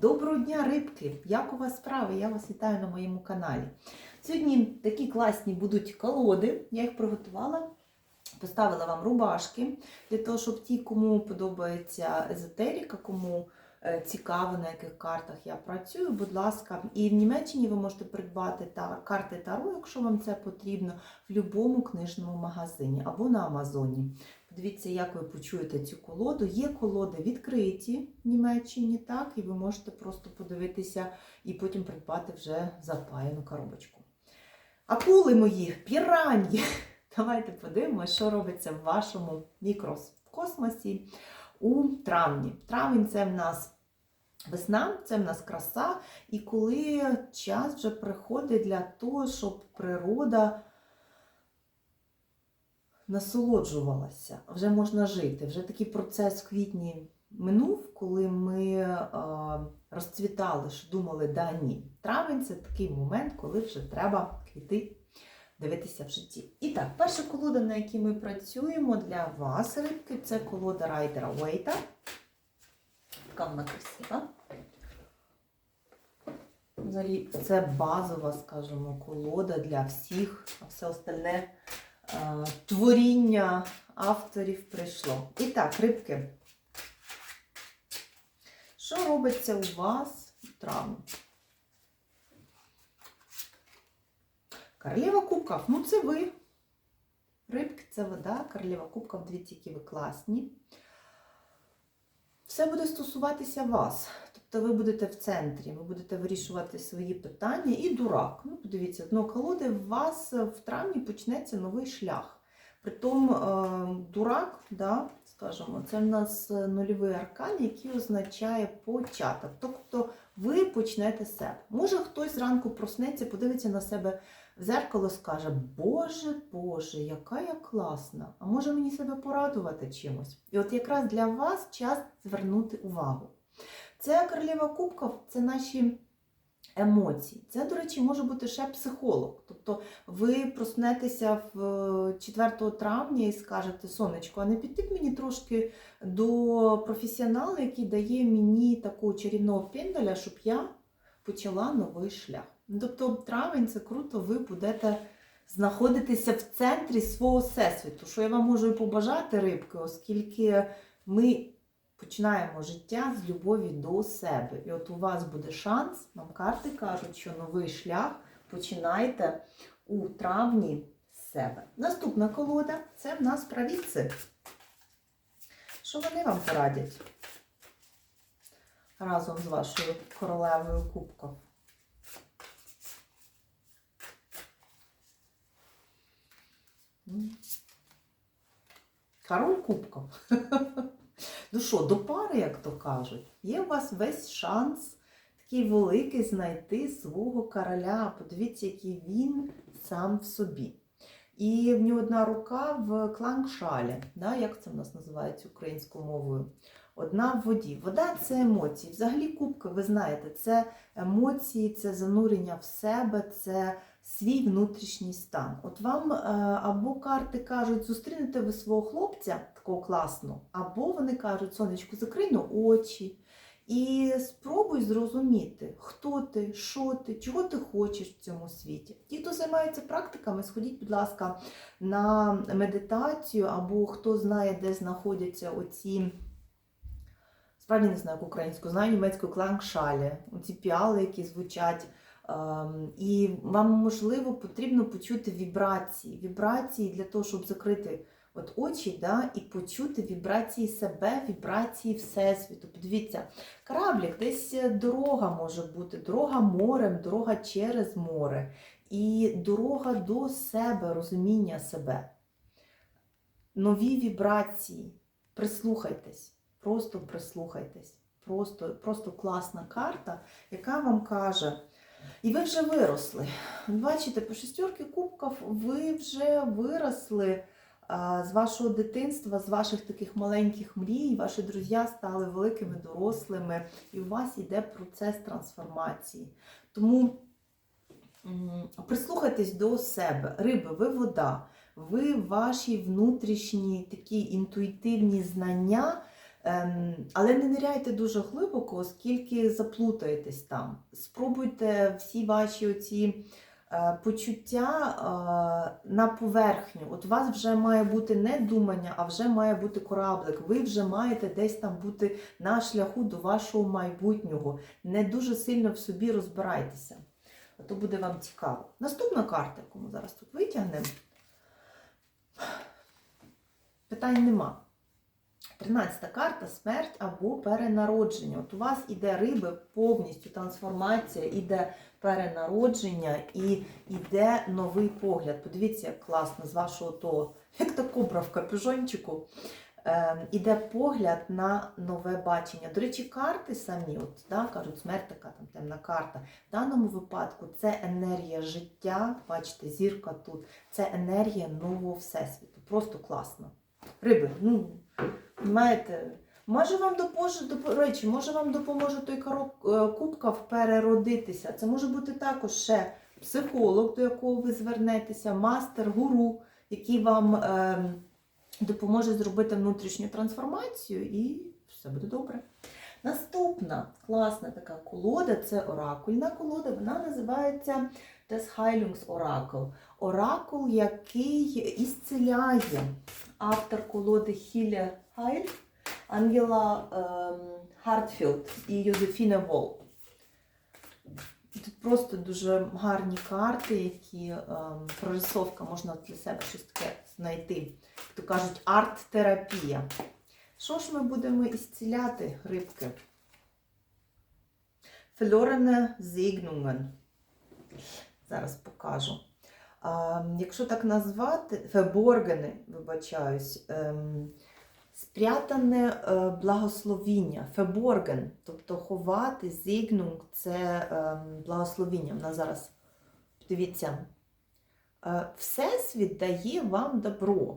Доброго дня, рибки! Як у вас справи? Я вас вітаю на моєму каналі. Сьогодні такі класні будуть колоди. Я їх приготувала. Поставила вам рубашки для того, щоб ті, кому подобається езотерика, кому е, цікаво, на яких картах я працюю, будь ласка. І в Німеччині ви можете придбати карти Таро, якщо вам це потрібно, в будь-якому книжному магазині або на Амазоні. Подивіться, як ви почуєте цю колоду. Є колоди відкриті в Німеччині, так, і ви можете просто подивитися і потім придбати вже запаяну коробочку. Акули мої, піраньї! Давайте подивимося, що робиться в вашому мікрокосмосі у травні. Травень це в нас весна, це в нас краса, і коли час вже приходить для того, щоб природа насолоджувалася, вже можна жити. Вже такий процес в квітні минув, коли ми розцвітали, що думали, да ні. Травень це такий момент, коли вже треба квіти дивитися в житті. І так, перша колода, на якій ми працюємо для вас, рибки, це колода Райдера Уейта. Така вона красива. Взагалі, це базова, скажімо, колода для всіх, а все остальне творіння авторів прийшло. І так, рибки. Що робиться у вас в травні? Королева кубків, ну це ви. Рибки це вода, королева кубків, дивіться, які ви класні. Все буде стосуватися вас. Тобто ви будете в центрі, ви будете вирішувати свої питання і дурак. Ну, подивіться, дно колоди, у вас в травні почнеться новий шлях. Притом е, дурак, да, скажімо, це в нас нульовий аркан, який означає початок. Тобто ви почнете з себе. Може хтось зранку проснеться, подивиться на себе в зеркало, скаже, Боже, Боже, яка я класна! А може мені себе порадувати чимось? І от якраз для вас час звернути увагу. Це королева кубків, це наші емоції. Це, до речі, може бути ще психолог. Тобто ви проснетеся в 4 травня і скажете, сонечко, а не піти б мені трошки до професіонала, який дає мені такого чарівного пендаля, щоб я почала новий шлях. Тобто травень це круто, ви будете знаходитися в центрі свого всесвіту, що я вам можу і побажати рибки, оскільки ми починаємо життя з любові до себе. І от у вас буде шанс, нам карти кажуть, що новий шлях починайте у травні з себе. Наступна колода це в нас правіці. Що вони вам порадять? Разом з вашою королевою кубків. Король кубків. Ну що, до пари, як то кажуть, є у вас весь шанс такий великий знайти свого короля. Подивіться, який він сам в собі. І в нього одна рука в клангшалі, да, як це в нас називається українською мовою. Одна в воді. Вода це емоції. Взагалі, кубки, ви знаєте, це емоції, це занурення в себе, це свій внутрішній стан. От вам е, або карти кажуть, зустрінете ви свого хлопця такого класного, або вони кажуть, сонечку, закрий ну, очі і спробуй зрозуміти, хто ти, що ти, чого ти хочеш в цьому світі. Ті, хто займається практиками, сходіть, будь ласка, на медитацію, або хто знає, де знаходяться оці. Справді не знаю як українську, знаю німецьку клангшалі, оці піали, які звучать. Ем, І вам, можливо, потрібно почути вібрації. Вібрації для того, щоб закрити от очі да, і почути вібрації себе, вібрації Всесвіту. Подивіться, кораблік, десь дорога може бути, дорога морем, дорога через море. І дорога до себе, розуміння себе. Нові вібрації. Прислухайтесь. Просто прислухайтесь. Просто, просто класна карта, яка вам каже. І ви вже виросли. Бачите, по шестерки кубків ви вже виросли з вашого дитинства, з ваших таких маленьких мрій. Ваші друзі стали великими дорослими, і у вас йде процес трансформації. Тому прислухайтесь до себе. Риби, ви вода, ви ваші внутрішні такі інтуїтивні знання але не ниряйте дуже глибоко, оскільки заплутаєтесь там. Спробуйте всі ваші оці е, почуття е, на поверхню. От у вас вже має бути не думання, а вже має бути кораблик. Ви вже маєте десь там бути на шляху до вашого майбутнього. Не дуже сильно в собі розбирайтеся. А то буде вам цікаво. Наступна карта, яку ми зараз тут витягнемо. Питань нема. 13 карта смерть або перенародження. От у вас іде риби, повністю трансформація, іде перенародження і іде новий погляд. Подивіться, як класно з вашого того, як та кобра в капюжончику. Е, іде погляд на нове бачення. До речі, карти самі, от, да, кажуть, смерть така там темна карта. В даному випадку це енергія життя, бачите, зірка тут, це енергія нового всесвіту. Просто класно. Риби, ну, знаєте, може вам допоможе, до речі, може вам допоможе той е, кубка переродитися. Це може бути також ще психолог, до якого ви звернетеся, мастер, гуру, який вам е, допоможе зробити внутрішню трансформацію, і все буде добре. Наступна класна така колода це оракульна колода. Вона називається Des Heilungs Oracle. Оракул, який ісціляє. Автор колоди Хілля Хайль, Ангела ем, Хартфілд і Йозефіна Вол. Тут просто дуже гарні карти, які ем, прорисовка, можна для себе щось таке знайти. То кажуть, арт-терапія. Що ж ми будемо ісціляти, рибки? Флорене Зігнунген. Зараз покажу. Якщо так назвати, феборгени, вибачаюсь, ем, спрятане е, благословіння, феборген, тобто ховати, зігнунг це ем, благословіння. Вона зараз, дивіться, е, Всесвіт дає вам добро.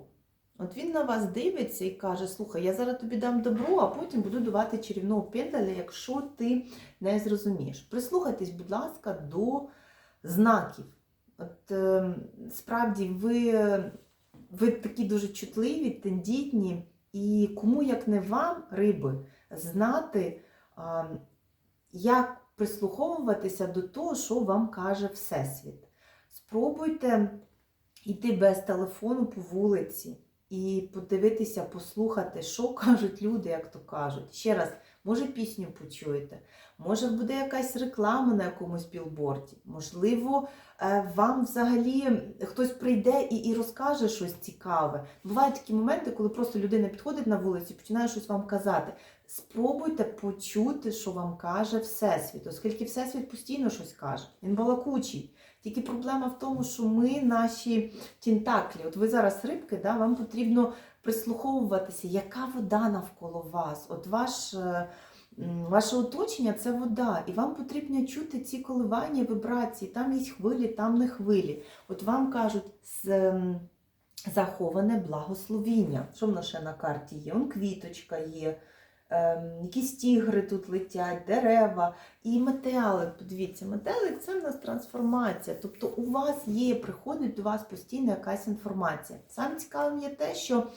От він на вас дивиться і каже: слухай, я зараз тобі дам добро, а потім буду давати чарівного пендаля, якщо ти не зрозумієш. Прислухайтесь, будь ласка, до знаків. От е, справді ви, ви такі дуже чутливі, тендітні, і кому як не вам, риби, знати, е, як прислуховуватися до того, що вам каже Всесвіт. Спробуйте йти без телефону по вулиці і подивитися, послухати, що кажуть люди, як то кажуть. Ще раз, може пісню почуєте, може буде якась реклама на якомусь білборді, можливо, е, вам взагалі хтось прийде і, і розкаже щось цікаве. Бувають такі моменти, коли просто людина підходить на вулиці і починає щось вам казати. Спробуйте почути, що вам каже Всесвіт, оскільки Всесвіт постійно щось каже. Він балакучий. Тільки проблема в тому, що ми наші тінтаклі, от ви зараз рибки, да, вам потрібно прислуховуватися, яка вода навколо вас. От ваш, е, ваше оточення це вода, і вам потрібно чути ці коливання, вібрації. Там є хвилі, там не хвилі. От вам кажуть, ем, заховане благословіння. Що в нас ще на карті є? Он квіточка є. Ем, якісь тігри тут летять, дерева і метелик. Подивіться, метелик це в нас трансформація. Тобто у вас є, приходить до вас постійно якась інформація. Саме цікавим є те, що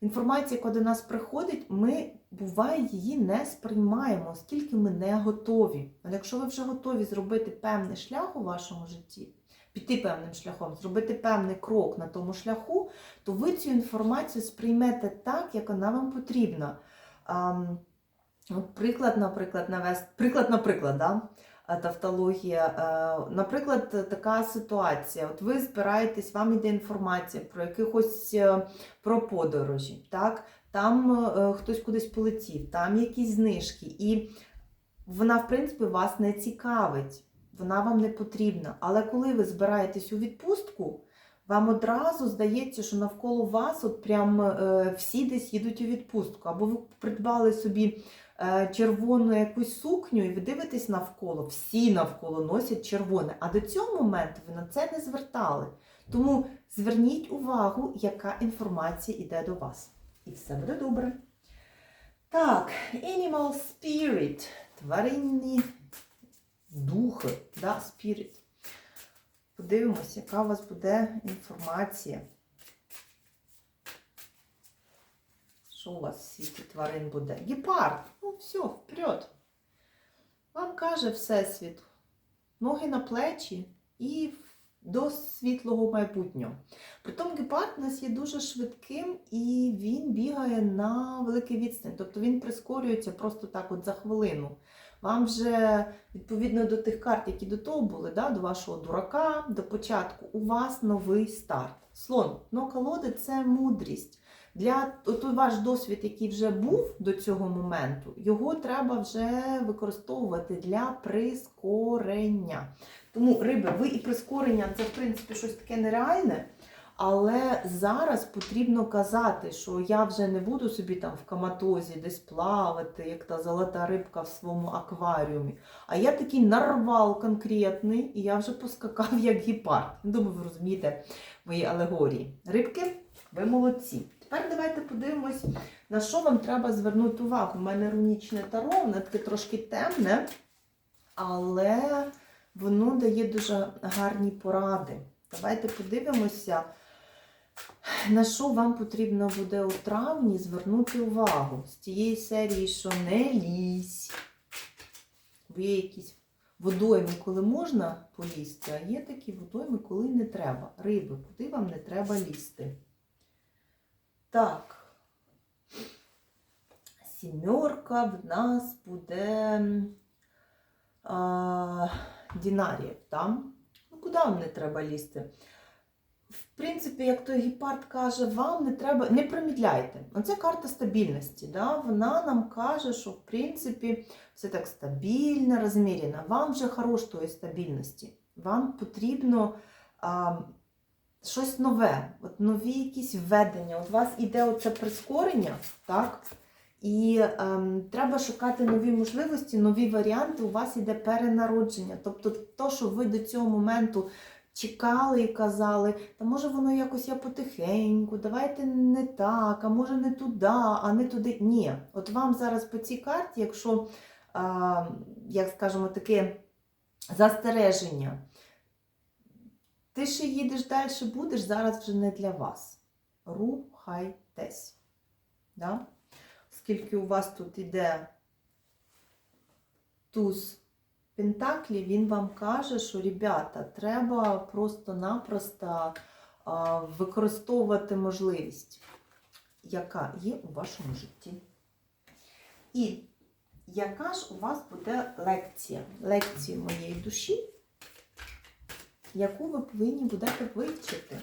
інформація, яка до нас приходить, ми буває її не сприймаємо, оскільки ми не готові. Але якщо ви вже готові зробити певний шлях у вашому житті, піти певним шляхом, зробити певний крок на тому шляху, то ви цю інформацію сприймете так, як вона вам потрібна. Приклад, наприклад, навести, приклад, наприклад, да? тавтологія. Е, Наприклад, така ситуація. От ви збираєтесь, вам йде інформація про якихось е, про подорожі, так? там е, хтось кудись полетів, там якісь знижки, і вона, в принципі, вас не цікавить, вона вам не потрібна. Але коли ви збираєтесь у відпустку, вам одразу здається, що навколо вас от прям е, всі десь їдуть у відпустку. Або ви придбали собі е, червону якусь сукню, і ви дивитесь навколо, всі навколо носять червоне. А до цього моменту ви на це не звертали. Тому зверніть увагу, яка інформація йде до вас. І все буде добре. Так, Animal Spirit. Тваринні духи, да, spirit. Подивимось, яка у вас буде інформація. Що у вас в світі тварин буде? Гепард. Ну, все, вперед. Вам каже Всесвіт. Ноги на плечі і до світлого майбутнього. Притом гепард у нас є дуже швидким і він бігає на великий відстань. Тобто він прискорюється просто так от за хвилину. Вам вже відповідно до тих карт, які до того були, да, до вашого дурака, до початку, у вас новий старт. Слон, дно колоди це мудрість. Для той ваш досвід, який вже був до цього моменту, його треба вже використовувати для прискорення. Тому риби, ви і прискорення це в принципі щось таке нереальне. Але зараз потрібно казати, що я вже не буду собі там в каматозі десь плавати, як та золота рибка в своєму акваріумі. А я такий нарвал конкретний, і я вже поскакав як гепард. Думаю, ви розумієте мої алегорії. Рибки, ви молодці. Тепер давайте подивимось, на що вам треба звернути увагу. У мене рунічне таро, воно таке трошки темне, але воно дає дуже гарні поради. Давайте подивимося, на що вам потрібно буде у травні звернути увагу з тієї серії, що не лізь. Бо є якісь водойми, коли можна полізти, а є такі водойми, коли не треба. Риби, куди вам не треба лізти. Так. Сімерка в нас буде а, дінаріїв, там. Ну, куди вам не треба лізти? В принципі, як той гепард каже, вам не треба, не промідляйте. Оце карта стабільності. Да? Вона нам каже, що в принципі все так стабільно, розмірено. Вам вже хорош тої стабільності. Вам потрібно а, щось нове, от нові якісь введення. От у вас іде оце прискорення, так? І ем, треба шукати нові можливості, нові варіанти. У вас іде перенародження. Тобто, то, що ви до цього моменту чекали і казали, та може воно якось я потихеньку, давайте не так, а може не туди, а не туди. Ні, от вам зараз по цій карті, якщо, а, як скажемо, таке застереження, ти ще їдеш далі, будеш, зараз вже не для вас. Рухайтесь. Да? Оскільки у вас тут іде туз Пентаклі, він вам каже, що, ребята, треба просто-напросто використовувати можливість, яка є у вашому житті. І яка ж у вас буде лекція? Лекція моєї душі, яку ви повинні будете вивчити.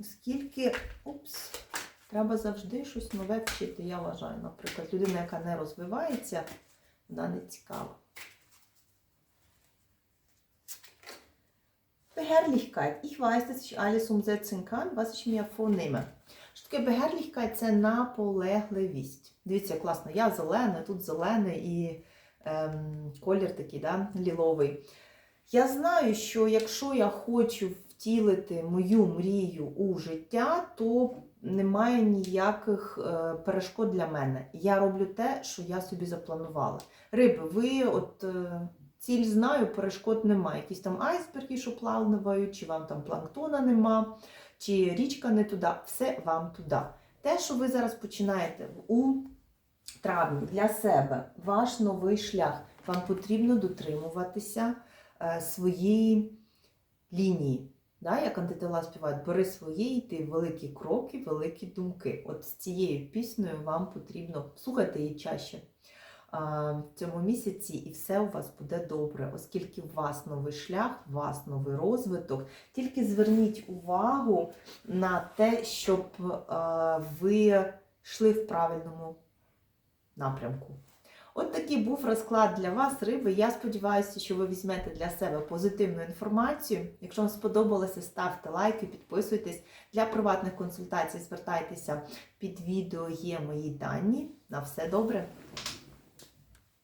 Оскільки, упс, треба завжди щось нове вчити, я вважаю. Наприклад, людина, яка не розвивається, вона не цікава. Beharrlichkeit. Ich weiß, dass ich alles umsetzen kann, was ich mir vornehme. Що таке beharrlichkeit? Це наполегливість. Дивіться, класно, я зелена, тут зелений і ем, колір такий, да, ліловий. Я знаю, що якщо я хочу втілити мою мрію у життя, то немає ніяких е, перешкод для мене. Я роблю те, що я собі запланувала. Риби, ви от е, ціль знаю, перешкод немає. Якісь там айсберги, що плавають, чи вам там планктона нема, чи річка не туди, все вам туди. Те, що ви зараз починаєте у травні для себе, ваш новий шлях, вам потрібно дотримуватися е, своєї лінії. Да, як антитела співають, бери свої, йти великі кроки, великі думки. От з цією піснею вам потрібно слухати її чаще в цьому місяці, і все у вас буде добре, оскільки у вас новий шлях, у вас новий розвиток. Тільки зверніть увагу на те, щоб ви йшли в правильному напрямку. От такий був розклад для вас, риби. Я сподіваюся, що ви візьмете для себе позитивну інформацію. Якщо вам сподобалося, ставте лайки, підписуйтесь. Для приватних консультацій звертайтеся під відео, є мої дані. На все добре!